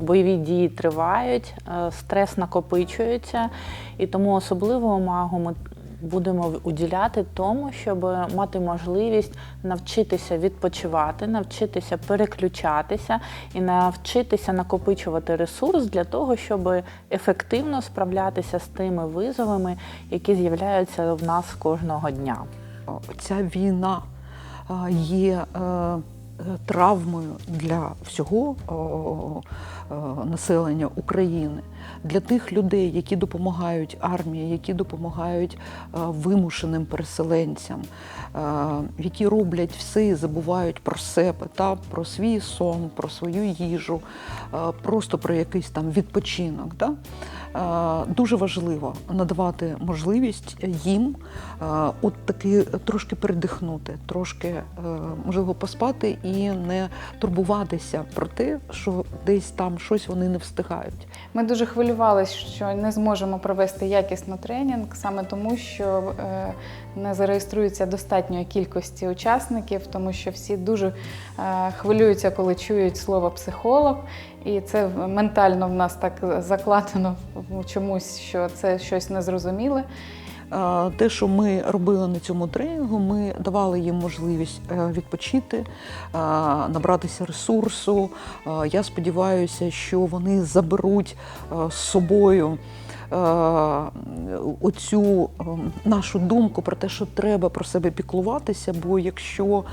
Бойові дії тривають, е, стрес накопичується, і тому особливу увагу ми будемо уділяти тому, щоб мати можливість навчитися відпочивати, навчитися переключатися і навчитися накопичувати ресурс для того, щоб ефективно справлятися з тими визовами, які з'являються в нас кожного дня. Ця війна є е, е, травмою для всього населення України, для тих людей, які допомагають армії, які допомагають е, вимушеним переселенцям, е, які роблять все і забувають про себе, та, про свій сон, про свою їжу, е, просто про якийсь там відпочинок. Е, Дуже важливо надавати можливість їм от таки трошки передихнути, трошки можливо поспати і не турбуватися про те, що десь там щось вони не встигають. Ми дуже хвилювалися, що не зможемо провести якісно тренінг, саме тому, що е, не зареєструється достатньої кількості учасників, тому що всі дуже е, хвилюються, коли чують слово психолог. І це ментально в нас так закладено чомусь, що це щось незрозуміле. Те, що ми робили на цьому тренінгу, ми давали їм можливість е, відпочити, е, набратися ресурсу. Е, Я сподіваюся, що вони заберуть з собою. Е, Оцю е, нашу думку про те, що треба про себе піклуватися, бо якщо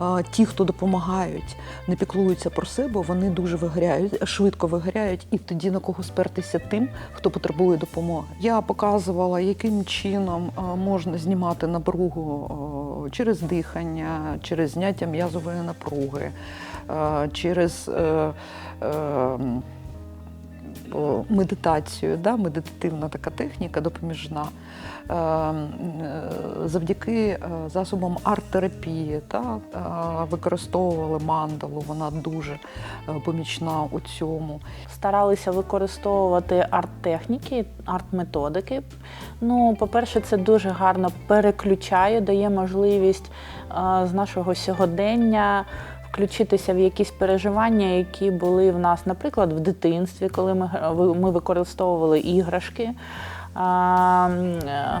е, ті, хто допомагають, не піклуються про себе, вони дуже вигоряють, швидко вигоряють, і тоді на кого спертися тим, хто потребує допомоги. Я показувала, яким чином е, можна знімати напругу через дихання, через зняття м'язової напруги, через е, е, о, медитацію, да, медитативна така техніка допоміжна. Е, е, Завдяки е, засобам арт-терапії е, використовували мандалу, вона дуже помічна у цьому. Старалися використовувати арт-техніки, арт-методики. Ну, по-перше, це дуже гарно переключає, дає можливість з нашого сьогодення включитися в якісь переживання, які були в нас, наприклад, в дитинстві, коли ми, ми використовували іграшки. Е,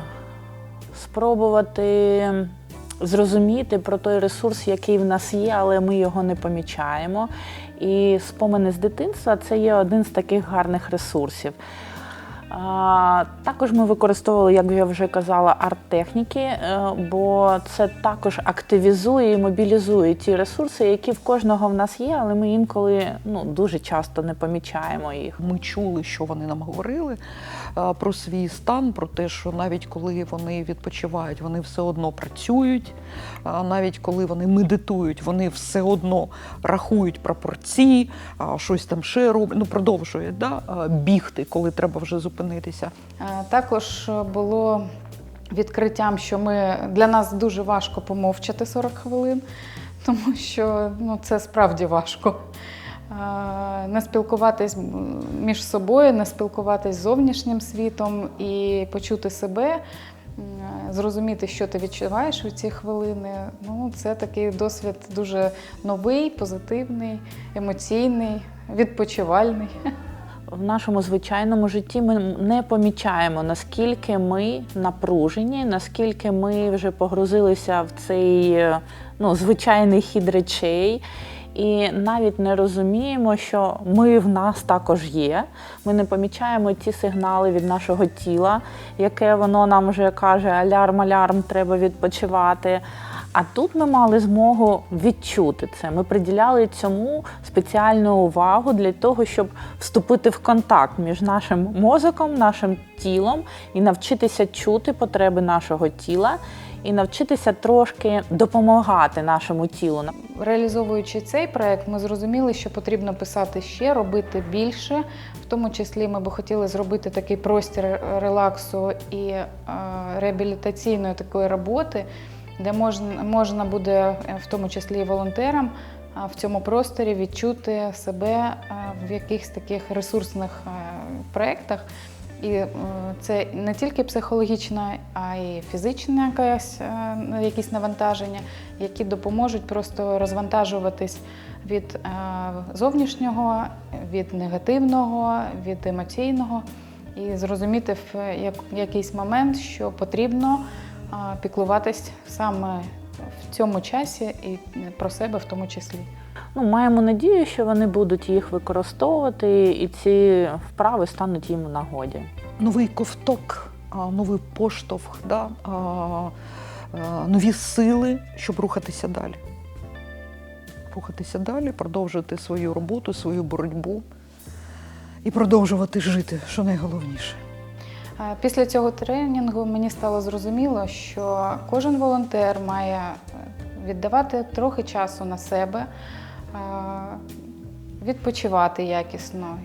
спробувати зрозуміти про той ресурс, який в нас є, але ми його не помічаємо. І спомини з дитинства це є один з таких гарних ресурсів. Також ми використовували, як я вже казала, арт-техніки, е, бо це також активізує і мобілізує ті ресурси, які в кожного в нас є, але ми інколи ну, дуже часто не помічаємо їх. Ми чули, що вони нам говорили е, про свій стан, про те, що навіть коли вони відпочивають, вони все одно працюють. Навіть коли вони медитують, вони все одно рахують пропорції, щось там ще роблять, ну продовжують да, бігти, коли треба вже зупинитися. Е, Також було відкриттям, що ми для нас дуже важко помовчати 40 хвилин, тому що ну, це справді важко. Е, Не спілкуватись між собою, не спілкуватись з зовнішнім світом і почути себе, зрозуміти, що ти відчуваєш у ці хвилини. Ну, це такий досвід дуже новий, позитивний, емоційний, відпочивальний. В нашому звичайному житті ми не помічаємо, наскільки ми напружені, наскільки ми вже погрузилися в цей е, ну, звичайний хід речей. І навіть не розуміємо, що ми в нас також є. Ми не помічаємо ті сигнали від нашого тіла, яке воно нам вже каже: алярм, алярм, треба відпочивати. А тут ми мали змогу відчути це. Ми приділяли цьому спеціальну увагу для того, щоб вступити в контакт між нашим мозоком, нашим тілом і навчитися чути потреби нашого тіла, і навчитися трошки допомагати нашому тілу. Реалізовуючи цей проект, ми зрозуміли, що потрібно писати ще, робити більше. В тому числі ми би хотіли зробити такий простір релаксу і е, реабілітаційної такої роботи, де можна, можна буде, е, в тому числі і волонтерам, е, в цьому просторі відчути себе е, в якихось таких ресурсних проєктах. І це не тільки психологічна, а й фізична якась, е, якісь навантаження, які допоможуть просто розвантажуватись від зовнішнього, від негативного, від емоційного, і зрозуміти в якийсь момент, що потрібно піклуватись саме в цьому часі і про себе в тому числі. Ну, маємо надію, що вони будуть їх використовувати, і ці вправи стануть їм у нагоді. новий ковток, новий поштовх, да, нові сили, щоб рухатися далі. Рухатися далі, продовжувати свою роботу, свою боротьбу і продовжувати жити, що найголовніше. Е, Після цього тренінгу мені стало зрозуміло, що кожен волонтер має е, віддавати трохи часу на себе, е, відпочивати якісно,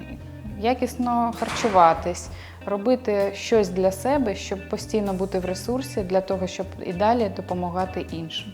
якісно харчуватись, робити щось для себе, щоб постійно бути в ресурсі, для того, щоб і далі допомагати іншим.